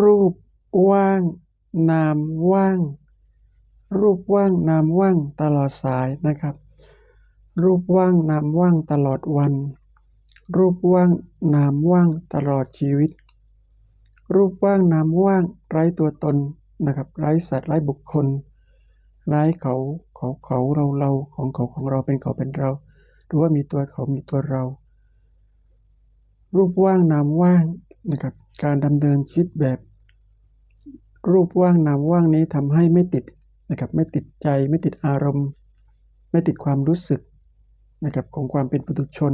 รูปว่าง นามว่าง รูปว่าง นามว่างตลอดสายนะครับ รูปว่าง นามว่างตลอดวัน รูปว่าง นามว่างตลอดชีวิต รูปว่าง นามว่าง ไร้ตัวตนนะครับ ไร้สัตว์ ไร้บุคคล ไร้เขา เขาเขาเราเราของเขาของเราเป็นเขาเป็นเรา หรือว่ามีตัวเขามีตัวเรา รูปว่าง นามว่างนะครับ การดำเนินชีวิตแบบ รูปว่างนามว่างนี้ทำให้ไม่ติดนะครับไม่ติดใจไม่ติดอารมณ์ ไม่ติดความรู้สึกนะครับของความเป็นปุถุชน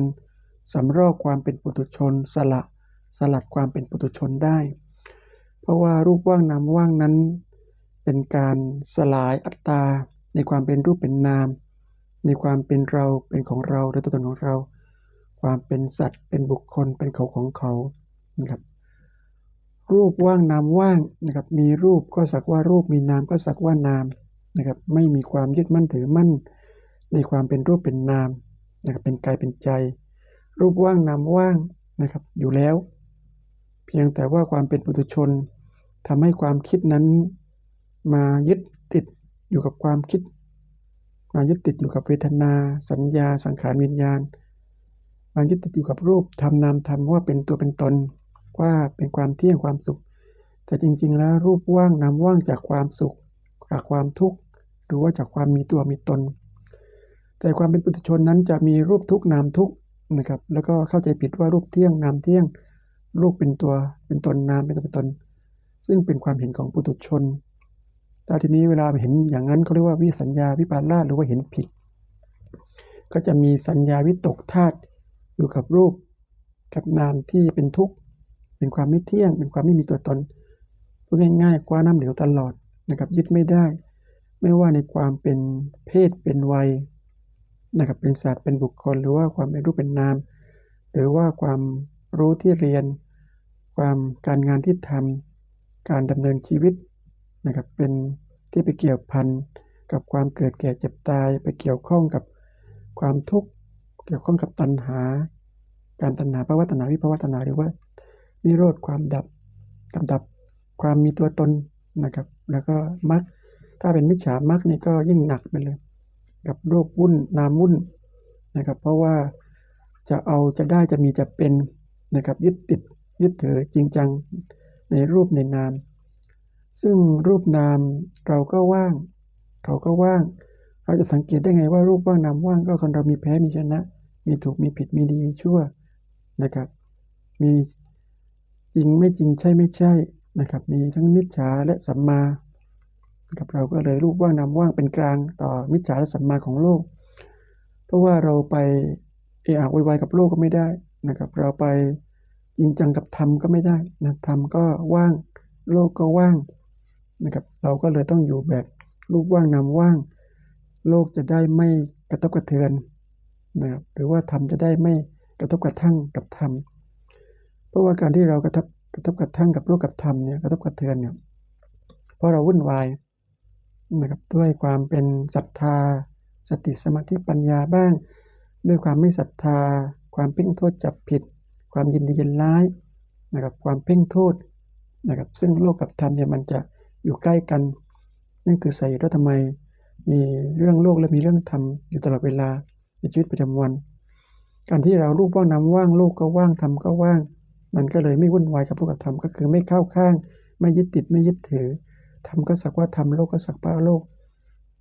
สำรอกความเป็นปุถุชน สละสลัดความเป็นปุถุชนได้ เพราะว่ารูปว่างนามว่างนั้น เป็นการสลายอัตตา ในความเป็นรูปเป็นนาม ในความเป็นเราเป็นของเราโดยตัวตนของเรา ความเป็นสัตว์เป็นบุคคลเป็นเขาของเขานะครับ รูปว่างนามว่างนะครับ มีรูปก็สักว่ารูปมีนามก็สักว่านามนะครับ ไม่มีความยึดมั่นถือมั่น ในความเป็นรูปเป็นนามนะครับ เป็นกายเป็นใจ รูปว่างนามว่างนะครับ อยู่แล้ว เพียงแต่ว่าความเป็นปุถุชนทำให้ความคิดนั้นมายึดติดอยู่กับความคิด มายึดติดอยู่กับเวทนา สัญญา สังขารวิญญาณมายึดติดอยู่กับรูปทำนามทำว่าเป็นตัวเป็นตน ว่าเป็นความเที่ยงความสุข แต่จริงๆแล้วรูปว่างนามว่างจากความสุข จากความทุกข์ หรือว่าจากความมีตัวมีตน แต่ความเป็นปุถุชนนั้นจะมีรูปทุกนามทุกนะครับ แล้วก็เข้าใจผิดว่ารูปเที่ยงนามเที่ยง รูปเป็นตัวเป็นตนนามเป็นตัวเป็นตน ซึ่งเป็นความเห็นของปุถุชนแต่ทีนี้เวลาเห็นอย่างนั้นเขาเรียกว่าวิสัญญาวิปาลาสหรือว่าเห็นผิด ก็จะมีสัญญาวิตกธาตุอยู่กับรูปกับนามที่เป็นทุกข์ เป็นความไม่เที่ยง เป็นความไม่มีตัวตนพูดง่ายๆคว้าน้ำเหลวตลอดนะครับ ยึดไม่ได้ ไม่ว่าในความเป็นเพศเป็นวัยนะครับเป็นสัตว์เป็นบุคคล หรือว่าความเป็นรูปเป็นนาม หรือว่าความรู้ที่เรียน ความการงานที่ทำการดำเนินชีวิตนะครับเป็นที่ไปเกี่ยวพันกับความเกิดแก่เจ็บตาย ไปเกี่ยวข้องกับความทุกข์เกี่ยวข้องกับตัณหา การตัณหาภาวะตัณหาวิภาวะตัณหาหรือว่า นิโรธความดับกับดับความมีตัวตนนะครับ แล้วก็มรรคถ้าเป็นมิจฉามรรคนี่ก็ยิ่งหนักไปเลย กับโรควุ่นนามวุ่นนะครับ เพราะว่าจะเอาจะได้จะมีจะเป็นนะครับยึดติดยึดถือจริงจังในรูปในนาม ซึ่งรูปนามเราก็ว่าง เขาก็ว่าง เราจะสังเกตได้ไงว่ารูปว่างนามว่างก็คนเรามีแพ้มีชนะ มีถูกมีผิดมีดีมีชั่วนะครับ มี จริงไม่จริงใช่ไม่ใช่นะครับ มีทั้งมิจฉาและสัมมากับเราก็เลยรูปว่างนามว่างเป็นกลางต่อมิจฉาและสัมมาของโลก เพราะว่าเราไปเอะอะวายกับโลกก็ไม่ได้นะครับ เราไปจริงจังกับธรรมก็ไม่ได้นะธรรมก็ว่างโลกก็ว่างนะครับเราก็เลยต้องอยู่แบบรูปว่างนามว่าง โลกจะได้ไม่กระทบกระเทือนนะครับหรือว่าธรรมจะได้ไม่กระทบกระทั่งกับธรรม เพราะว่าการที่เรากระทบกระทบกระทั่งกับโลกกับธรรมเนี่ยกระทบกระเทือนเนี่ยเพราะเราวุ่นวายนะครับด้วยความเป็นศรัทธา สติสมาธิปัญญาบ้าง ด้วยความไม่ศรัทธา ความเพ่งโทษจับผิด ความยินดียินร้ายนะครับความเพ่งโทษนะครับซึ่งโลกกับธรรมเนี่ยมันจะอยู่ใกล้กัน นั่นคือสาเหตุว่าทำไมมีเรื่องโลกและมีเรื่องธรรมอยู่ตลอดเวลาในชีวิตประจำวัน การที่เรารูปว่างน้ำว่างโลกก็ว่างธรรมก็ว่าง มันก็เลยไม่วุ่นวายกับโลกกับธรรมก็คือไม่เข้าข้าง ไม่ยึดติดไม่ยึดถือธรรมก็สักว่าธรรมโลกก็สักว่าโลก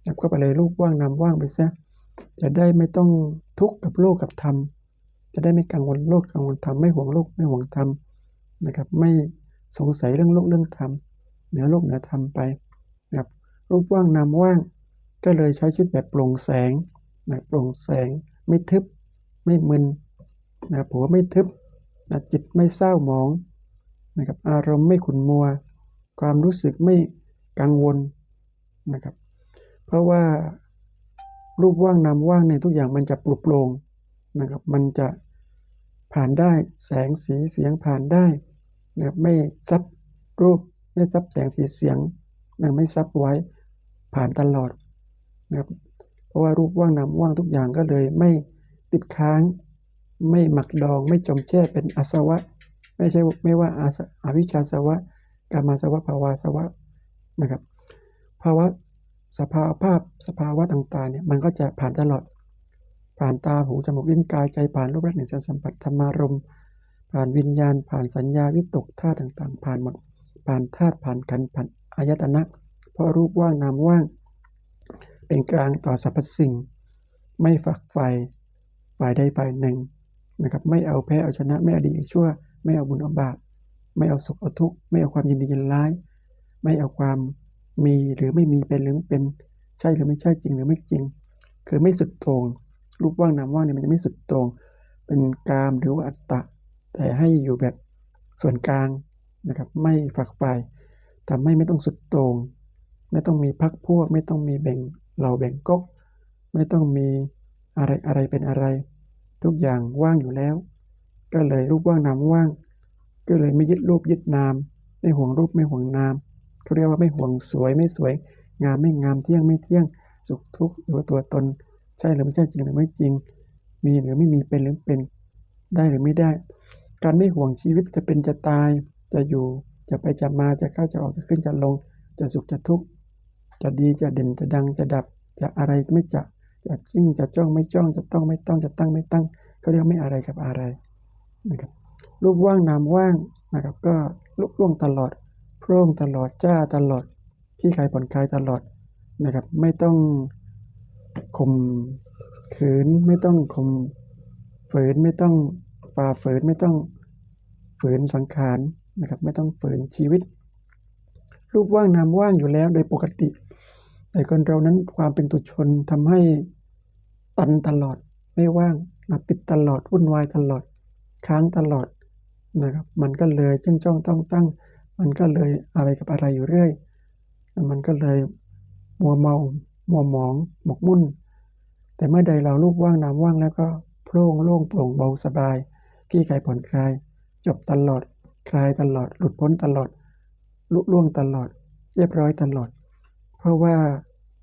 แล้วก็ไปเลยรูปว่างนามว่างไปซะจะได้ไม่ต้องทุกข์กับโลกกับธรรมจะได้ไม่กังวลโลกกังวลธรรมไม่ห่วงโลกไม่ห่วงธรรมนะครับ ไม่สงสัยเรื่องโลกเรื่องธรรมเหนือโลกเหนือธรรมไปนะครับรูปว่างนามว่าง ก็เลยใช้ชีวิตแบบโปร่งแสงนะโปร่งแสง ไม่ทึบ ไม่มึนนะผัวไม่ทึบ จิตไม่เศร้าหมองนะครับอารมณ์ไม่ขุ่นมัว ความรู้สึกไม่กังวลนะครับ เพราะว่ารูปว่างนามว่างในทุกอย่างมันจะปลุกโปรงนะครับ มันจะผ่านได้แสงสีเสียงผ่านได้นะครับไม่ซับรูปไม่ซับแสงสีเสียงนะไม่ซับไว้ผ่านตลอดนะครับ เพราะว่ารูปว่างนามว่างทุกอย่างก็เลยไม่ติดค้าง ไม่หมักดองไม่จมแช่เป็นอาสวะ ไม่ใช่ไม่ว่าอาอาวิชาสวะกามาสวะภาวาสวะนะครับ ภาวะสภาภาพสภาวะต่างๆเนี่ยมันก็จะผ่านตลอด ผ่านตาหูจมูกลิ้นกายใจผ่านรูปรสกลิ่นเสียงสัมผัสธรรมารมผ่านวิญญาณ ผ่านสัญญาวิตกธาตุต่างๆ ผ่านหมดผ่านธาตุผ่านขันผ่านอายตนะ เพราะรูปว่างนามว่าง เป็นกลางต่อสรรพสิ่ง ไม่ฝักใฝ่ฝ่ายใดฝ่ายหนึ่ง นะครับ ไม่เอาแพ้เอาชนะ ไม่เอาดีเอาชั่ว ไม่เอาบุญเอาบาป ไม่เอาสุขเอาทุกข์ ไม่เอาความยินดียินร้าย ไม่เอาความมีหรือไม่มีเป็นหรือไม่เป็น ใช่หรือไม่ใช่จริงหรือไม่จริง คือไม่สุดโต่งรูปว่างนามว่างเนี่ยมันจะไม่สุดโต่งเป็นกามหรือว่าอัตตะ แต่ให้อยู่แบบส่วนกลางนะครับ ไม่ฝักใฝ่ทำให้ไม่ต้องสุดโต่งไม่ต้องมีพักพวก ไม่ต้องมีแบ่งเราแบ่งก๊กไม่ต้องมีอะไรอะไรเป็นอะไร ทุกอย่างว่างอยู่แล้ว ก็เลยรูปว่างนามว่าง ก็เลยไม่ยึดรูปยึดนาม ไม่ห่วงรูปไม่ห่วงนามเขาเรียกว่าไม่ห่วงสวยไม่สวย งามไม่งามเที่ยงไม่เที่ยง สุขทุกข์หรือว่าตัวตน ใช่หรือไม่ใช่จริงหรือไม่จริง มีหรือไม่มีเป็นหรือเป็น ได้หรือไม่ได้ การไม่ห่วงชีวิตจะเป็นจะตาย จะอยู่จะไปจะมาจะเข้าจะออกจะขึ้นจะลง จะสุขจะทุกข์จะดีจะเด่นจะดังจะดับจะอะไรไม่จะ จะจึ้งจะจ้องไม่จ้องจะต้องไม่ต้องจะตั้งไม่ตั้งเขาเรียกไม่อะไรกับอะไรนะครับรูปว่างนามว่างนะครับก็ลุกล่วงตลอดโพร่งตลอดจ้าตลอดที่ใครผ่อนคลายตลอดนะครับไม่ต้องข่มขืนไม่ต้องข่มฝืนไม่ต้องฝ่าฝืนไม่ต้องฝืนสังขารนะครับไม่ต้องฝืนชีวิต รูปว่างนามว่างอยู่แล้วโดยปกติ แต่คนเรานั้นความเป็นตุชนทำให้ตันตลอดไม่ว่างนะติดตลอดวุ่นวายตลอด ค้างตลอดนะครับ มันก็เลยจ้องจ้องต้องตั้ง มันก็เลยอะไรกับอะไรอยู่เรื่อย มันก็เลยมัวเมามัวหมอง หมกมุ่น แต่เมื่อใดเราลูกว่างน้ำว่างแล้วก็โปร่งโล่งโปร่งเบาสบายขี้ไขผ่อนคลาย จบตลอด คลายตลอด หลุดพ้นตลอดลุล่วงตลอด เรียบร้อยตลอด เพราะว่า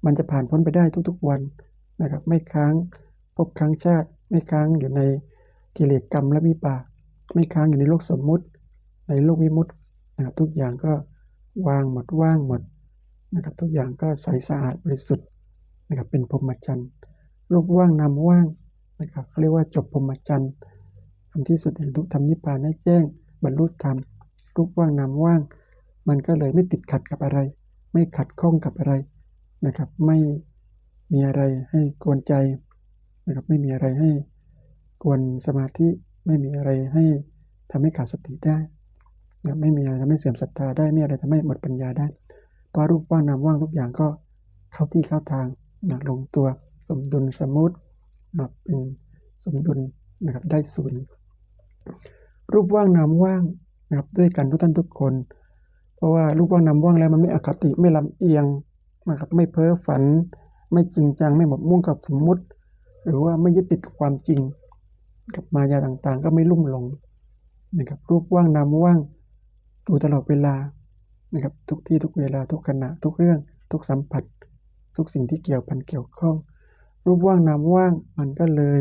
มันจะผ่านพ้นไปได้ทุกๆวันนะครับ ไม่ค้างพบค้างชาติ ไม่ค้างอยู่ในกิเลสกรรมและวิบากไม่ค้างอยู่ในโลกสมมุติ ในโลกวิมุตตินะครับทุกอย่างก็วางหมดว่างหมดนะครับทุกอย่างก็ใสสะอาดบริสุทธิ์นะครับเป็นพรหมจรรย์รูปว่างนามว่างนะครับเขาเรียกว่าจบพรหมจรรย์ทำที่สุดแห่งทุกธรรมนิพพานให้แจ้งบรรลุธรรมรูปว่างนามว่าง มันก็เลยไม่ติดขัดกับอะไร ไม่ขัดข้องกับอะไรนะครับ ไม่มีอะไรให้กวนใจนะครับ ไม่มีอะไรให้กวนสมาธิ ไม่มีอะไรให้ทำให้ขาดสติได้นะไม่มีอะไรทำให้เสื่อมศรัทธาได้ ไม่มีอะไรทำให้หมดปัญญาได้เพราะรูปว่างนามว่างทุกอย่างก็เข้าที่เข้าทางนะลงตัวสมดุลสมุตินะเป็นสมดุลนะครับได้ศูนย์รูปว่างนามว่างนะครับด้วยกันทุกท่านทุกคน เพราะว่ารูปว่างนามว่างแล้วมันไม่อคติไม่ลำเอียงนะครับไม่เพ้อฝัน ไม่จริงจังไม่หมดมุ่งกับสมมุติ หรือว่าไม่ยึดติดกับความจริง กับมายาต่างๆ ก็ไม่ลุ่มหลงนะครับรูปว่างนามว่างดูตลอดเวลานะครับทุกที่ทุกเวลาทุกขณะทุกเรื่องทุกสัมผัส ทุกสิ่งที่เกี่ยวพันเกี่ยวข้อง รูปว่างนามว่างมันก็เลย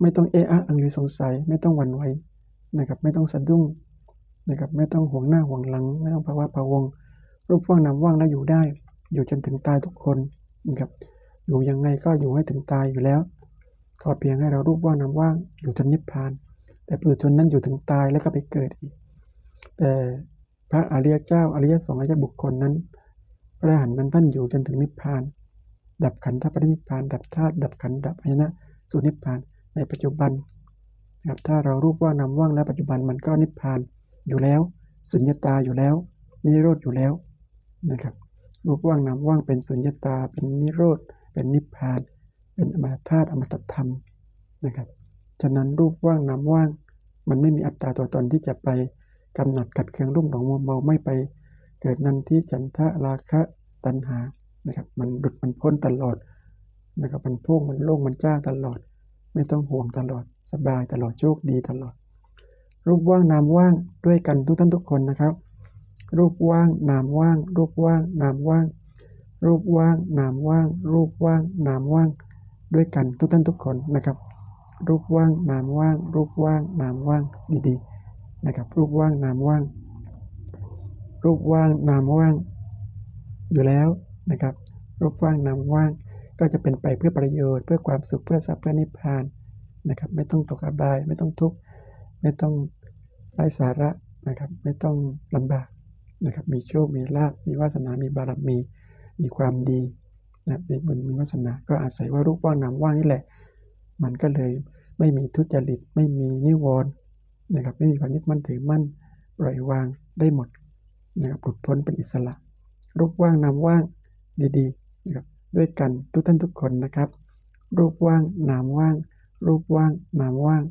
ไม่ต้องเอะอะอังหรือสงสัย ไม่ต้องหวั่นไหวนะครับ ไม่ต้องสะดุ้ง นะครับไม่ต้องห่วงหน้าห่วงหลัง ไม่ต้องภาวะพะวงรูปว่างนามว่างแล้วอยู่ได้ อยู่จนถึงตายทุกคนนะครับอยู่ยังไงก็อยู่ให้ถึงตายอยู่แล้ว ขอเพียงให้เรารูปว่างนามว่างอยู่จนนิพพาน แต่ปุถุชนนั้นอยู่ถึงตายแล้วก็ไปเกิดอีก แต่พระอริยเจ้าอริยสงฆ์อริยบุคคลนั้น พระอรหันต์นั้นท่านอยู่จนถึงนิพพาน ดับขันธปรินิพพาน ดับธาตุดับขันดับอายนะสู่นิพพานในปัจจุบันนะครับถ้าเรารูปว่านำว่างแล้วปัจจุบันมันก็นิพพาน อยู่แล้ว สุญญตาอยู่แล้ว นิโรธอยู่แล้วนะครับรูปว่างนำว่างเป็นสุญญตา เป็นนิโรธ เป็นนิพพาน เป็นอมตะธาตุอมตะธรรมนะครับ ฉะนั้นรูปว่างนำว่าง มันไม่มีอัตตาตัวตนที่จะไปกำหนัดกัดเคืองรุ่มหลงมัวเมาไม่ไป เกิดนันที่จันทะราคะตัณหานะครับ มันหลุดมันพ้นตลอดนะครับมันพุ่งมันโล่งมันจ้าตลอด ไม่ต้องห่วงตลอด สบายตลอดโชคดีตลอด รูปว่างนามว่างด้วยกันทุกท่านทุกคนนะครับ รูปว่างนามว่าง รูปว่างนามว่าง รูปว่างนามว่าง รูปว่างนามว่าง ด้วยกันทุกท่านทุกคนนะครับ รูปว่างนามว่าง รูปว่างนามว่างดีๆนะครับ รูปว่างนามว่าง รูปว่างนามว่าง อยู่แล้วนะครับ รูปว่างนามว่างก็จะเป็นไปเพื่อประโยชน์เพื่อความสุขเพื่อทรัพย์เพื่อนิพพานนะครับ ไม่ต้องตกอบายไม่ต้องทุกข์ ไม่ต้องไร้สาระนะครับ ไม่ต้องลำบากนะครับ มีโชค มีลาภ มีวาสนา มีบารมี มีความดีนะมีบุญ มีวาสนา ก็อาศัยว่ารูปว่างนามว่างนี่แหละ มันก็เลยไม่มีทุจริต ไม่มีนิวรณ์นะครับ ไม่มีความยึดมั่นถือมั่น ปล่อยวางได้หมดนะครับหลุดพ้นเป็นอิสระ รูปว่างนามว่างดีๆนะครับด้วยกันทุกท่านทุกคนนะครับ รูปว่างนามว่าง รูปว่างนามว่าง